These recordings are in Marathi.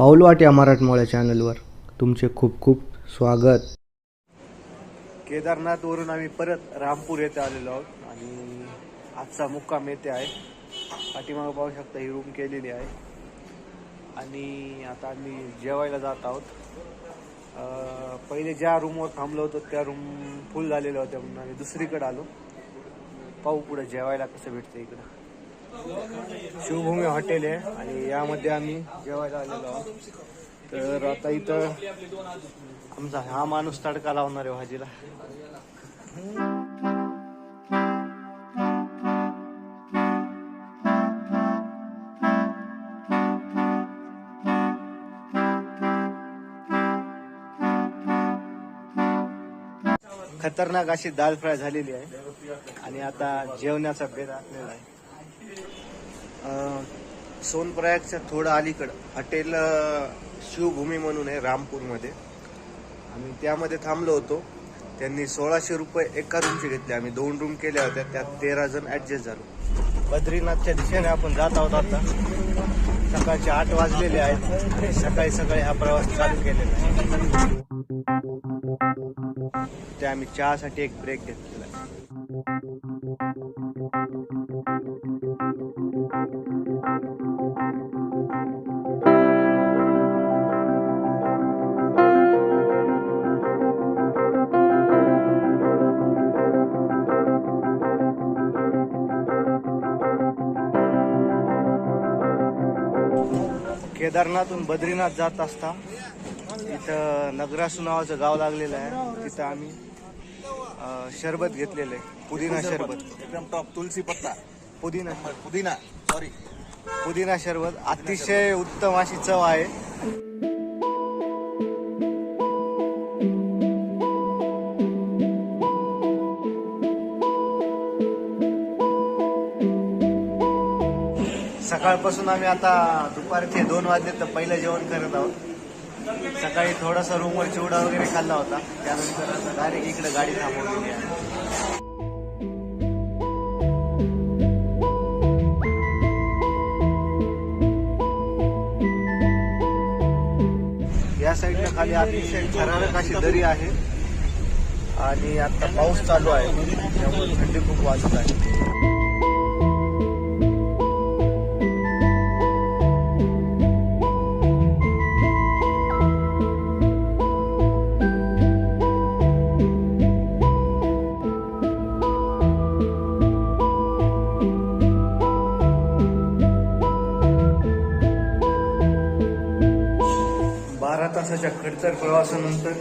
पाऊलवाट या मराठमोळ्या चॅनलवर. तुमचे खूप खूप स्वागत. केदारनाथवरून आम्ही परत रामपूर येथे आलेलो आहोत आणि आजचा मुक्काम येथे आहे. पाठीमागं पाहू शकता ही रूम केलेली आहे. आणि आता आम्ही जेवायला जात आहोत. पहिले ज्या रूमवर थांबलो होतो त्या रूम फुल झालेल्या होत्या म्हणून आम्ही दुसरीकडे आलो. पाहू पुढे जेवायला कसं भेटतं इकडं. शिवभूमी हॉटेल आहे आणि यामध्ये आम्ही जेवायला आलेलो आहोत. तर आता इथं आमचा हा माणूस तडका लावणार आहे भाजीला. खतरनाक अशी दाल फ्राय झालेली आहे आणि आता जेवणाचा बेद आखलेला आहे. सोनप्रयागच्या थोडं अलीकडं हॉटेल शिवभूमी म्हणून आहे रामपूरमध्ये. आम्ही त्यामध्ये थांबलो होतो. त्यांनी सोळाशे रुपये एका रूमचे घेतले. आम्ही दोन रूम केल्या होत्या. त्यात तेरा जण ऍडजस्ट झालो. बद्रीनाथच्या दिशेने आपण जात आहोत आता. सकाळचे आठ वाजलेले आहेत. आणि सकाळी सकाळी हा प्रवास चालू केलेला आहे. ते आम्ही चहासाठी एक ब्रेक घेतला. केदारनाथून बद्रीनाथ जात असता इथं नगरासू नावाचं गाव लागलेलं आहे. तिथं आम्ही अं, शरबत घेतलेलं आहे. पुदिना शरबत. एकदम टॉप तुलसी पत्ता. पुदिना. पुदिना सॉरी पुदिना शरबत. अतिशय उत्तम अशी चव आहे. सकाळपासून आम्ही आता दुपारचे दोन वाजले तर पहिलं जेवण करत आहोत. सकाळी थोडासा रूमवर चिवडा वगैरे खाल्ला होता. त्यानंतर आता डायरेक्ट इकडे गाडी थांबवलेली आहे. या साईडला खाली अतिशय थरारक अशी दरी आहे. आणि आता पाऊस चालू आहे. त्यामुळे थंडी खूप वाजत आहे. तासाच्या खडतर प्रवासानंतर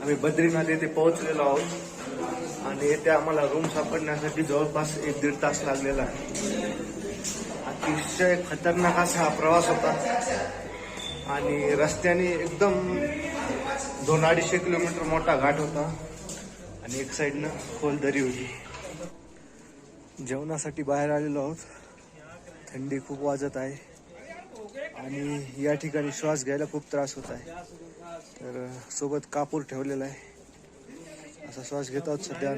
आम्ही बद्रीनाथ येथे पोहोचलेलो आहोत. आणि येथे आम्हाला रूम सापडण्यासाठी जवळपास एक दीड तास लागलेला आहे. अतिशय खतरनाक असा हा प्रवास होता. आणि रस्त्याने एकदम दोन अडीचशे किलोमीटर मोठा घाट होता. आणि एक साईडनं खोल दरी होती. जेवणासाठी बाहेर आलेलो आहोत. थंडी खूप वाजत आहे. आणि या ठिकाणी श्वास घ्यायला खूप त्रास होत आहे. तर सोबत कापूर ठेवलेला आहे. असा श्वास घेत आहोत सध्या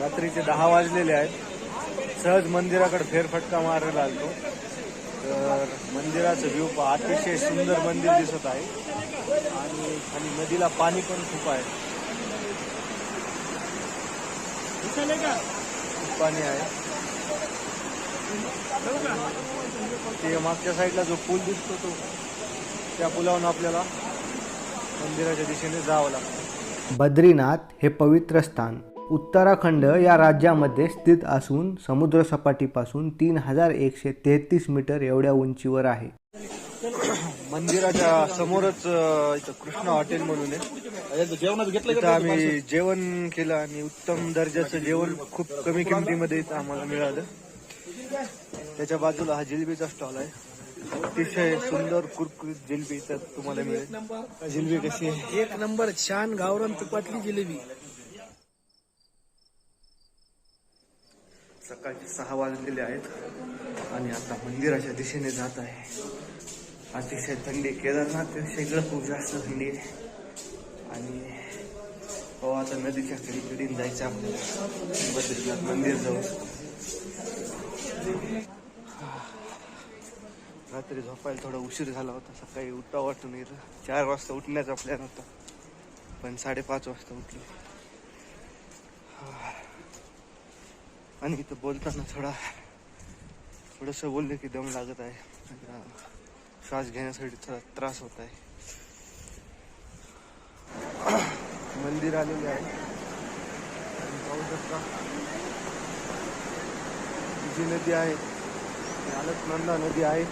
रात्रीचे दहा वाजलेले आहेत. सहज मंदिराकडे फेरफटका मारायला आलो तर मंदिराचं व्ह्यू अतिशय सुंदर मंदिर दिसत आहे. आणि खाली नदीला पाणी पण खूप आहे. खूप पाणी आहे. ते मागच्या साईडला जो पूल दिसतो तो त्या पुलावरून आपल्याला मंदिराच्या दिशेने जावं लागतं. बद्रीनाथ हे पवित्र स्थान. उत्तराखंड या राज्यामध्ये स्थित असून समुद्रसपाटीपासून तीन हजार एकशे तेहतीस मीटर एवढ्या उंचीवर आहे. मंदिराच्या समोरच इथं कृष्णा हॉटेल म्हणून आहे. घेतलं आम्ही जेवण केलं आणि उत्तम दर्जाचं जेवण खूप कमी किमतीमध्ये इथं आम्हाला मिळालं. त्याच्या बाजूला हा जिलबीचा स्टॉल आहे. अतिशय सुंदर कुरकुरीत जिलबी इथं तुम्हाला मिळेल. जिलबी कशी आहे? एक नंबर छान गावरान तुपातली जिलेबी. सकाळचे सहा वाजलेले आहेत आणि आता मंदिराच्या दिशेने जात आहे. अतिशय थंडी केदारनाथ इकडं खूप जास्त थंडी आहे. आणि हो आता नदीच्या कडे कडीन जायचं आपल्याला. बद्रीनाथ मंदिर जाऊ रात्री झोपायला थोडा उशीर झाला होता. सकाळी उठा वाटून येतं चार वाजता उठण्याचा प्लॅन होता. पण साडेपाच वाजता उठलो. आणि इथं बोलताना थोडा थोडंसं बोललं की दम लागत आहे. श्वास घेण्यासाठी थोडा त्रास होत आहे. मंदिर आलेले आहे. आणि पाहू शकता. जी नदी आहे अलकनंदा नदी आहे.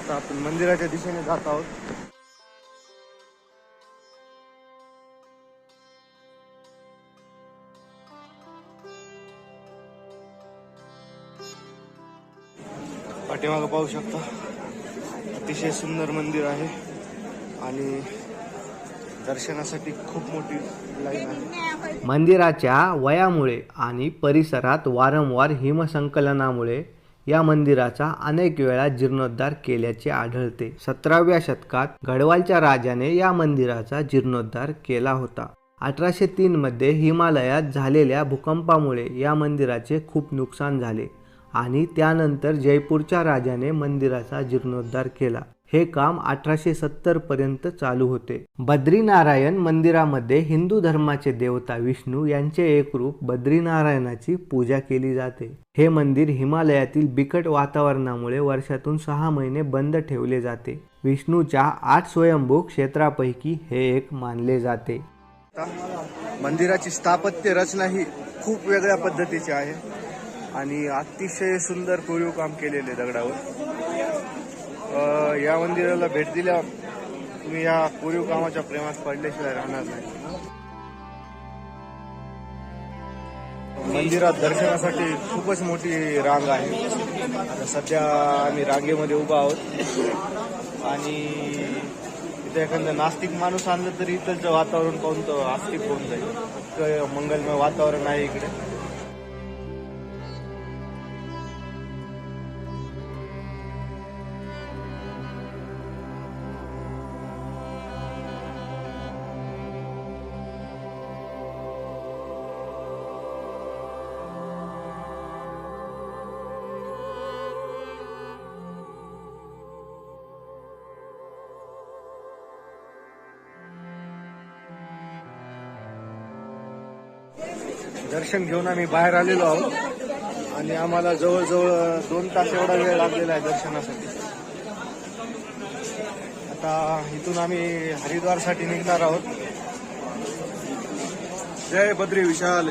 आता आपण मंदिराच्या दिशेने जात आहोत. पाठीमागं पाहू शकता अतिशय सुंदर मंदिर आहे. आणि दर्शनासाठी खूप मोठी लाईन आहे. मंदिराच्या वयामुळे आणि परिसरात वारंवार हिमसंकलनामुळे या मंदिराचा अनेक वेळा जीर्णोद्धार केल्याचे आढळते. सतराव्या शतकात गढवालच्या राजाने या मंदिराचा जीर्णोद्धार केला होता. अठराशे तीन मध्ये हिमालयात झालेल्या भूकंपामुळे या मंदिराचे खूप नुकसान झाले आणि त्यानंतर जयपूरच्या राजाने मंदिराचा जीर्णोद्धार केला. हे काम अठराशे सत्तर पर्यंत चालू होते. बद्रीनारायण मंदिरामध्ये हिंदू धर्माचे देवता विष्णू यांचे एक रूप बद्रीनारायणाची पूजा केली जाते. हे मंदिर हिमालयातील बिकट वातावरणामुळे वर्षातून सहा महिने बंद ठेवले जाते. विष्णूच्या आठ स्वयंभू क्षेत्रापैकी हे एक मानले जाते. मंदिराची स्थापत्य रचना ही खूप वेगळ्या पद्धतीची आहे. आणि अतिशय सुंदर कोरीव काम केलेले दगडावर. या मंदिराला भेट दिल्या तुम्ही या कोरीव कामाच्या प्रेमात पडल्याशिवाय राहणार नाही. मंदिरात दर्शनासाठी खूपच मोठी रांग आहे. आता सध्या आम्ही रांगेमध्ये उभा आहोत. आणि इथे एखादा नास्तिक माणूस आणलं तरी इथलचं वातावरण पाहून तो आस्तिक होऊन जाईल. इतकं मंगलमय वातावरण आहे इकडे. दर्शन घेऊन आम्ही बाहेर आलेलो आहोत. आणि आम्हाला जवळजवळ दोन तास एवढा वेळ लागलेला आहे दर्शनासाठी. आता इथून आम्ही हरिद्वारसाठी निघणार आहोत. जय बद्री विशाल.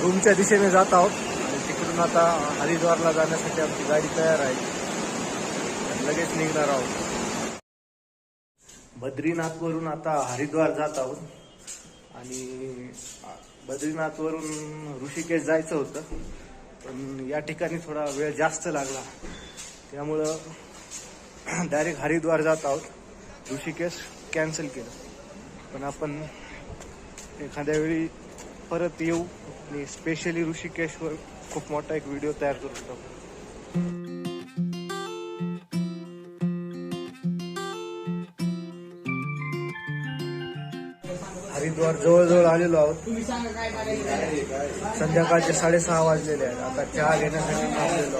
रूमच्या दिशेने जात आहोत. आणि तिकडून आता हरिद्वारला जाण्यासाठी आमची गाडी तयार आहे. लगेच निघणार आहोत. बद्रीनाथवरून आता हरिद्वार जात आहोत. आणि बद्रीनाथवरून ऋषिकेश जायचं होतं. पण या ठिकाणी थोडा वेळ जास्त लागला. त्यामुळं डायरेक्ट हरिद्वार जात आहोत. ऋषिकेश कॅन्सल केलं. पण आपण एखाद्या वेळी परत येऊ. आणि स्पेशली ऋषिकेशवर खूप मोठा एक व्हिडिओ तयार करू शकतो हरिद्वार जवळजवळ आलेलो आहोत. संध्याकाळचे साडेसहा वाजलेले आहेत. आता चहा घेण्यासाठी थांबलेलो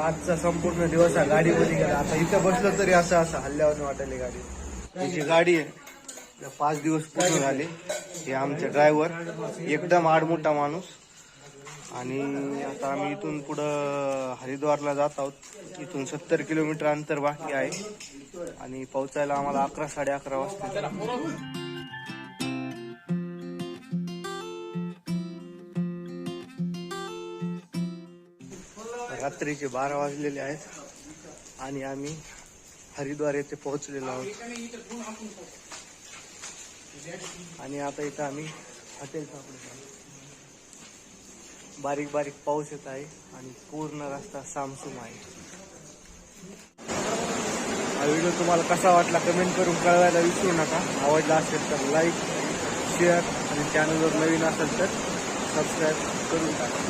आजचा संपूर्ण दिवस हा गाडीमध्ये गेला. आता इथं बसलो तरी असं असं हल्ल्यावर वाटायला गाडी. ही गाडी आहे पाच दिवस पूर्ण झाले. हे आमचे ड्रायव्हर एकदम आडमोठा माणूस. आणि आता आम्ही इथून पुढं हरिद्वारला जात आहोत. इथून सत्तर किलोमीटर अंतर बाकी आहे. आणि पोहोचायला आम्हाला अकरा साडे अकरा वाजता. रात्रीचे बारा वाजलेले आहेत. आणि आम्ही हरिद्वार येथे पोहोचलेलो आहोत. आणि आता इथं आम्ही हॉटेल सापडत. आहोत बारीक बारीक पाऊस येत आहे आणि पूर्ण रस्ता सामसूम आहे. हा व्हिडिओ तुम्हाला कसा वाटला कमेंट करून कळवायला विसरू नका. आवडला असेल तर लाईक शेअर आणि चॅनल जर नवीन असेल तर सबस्क्राईब करून टाका.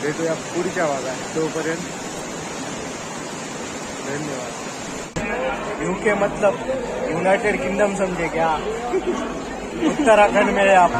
भेटूया पुढच्या भागात. तोपर्यंत धन्यवाद. यूके मतलब यूनाइटेड किंगडम समझे क्या? उत्तराखंड में आप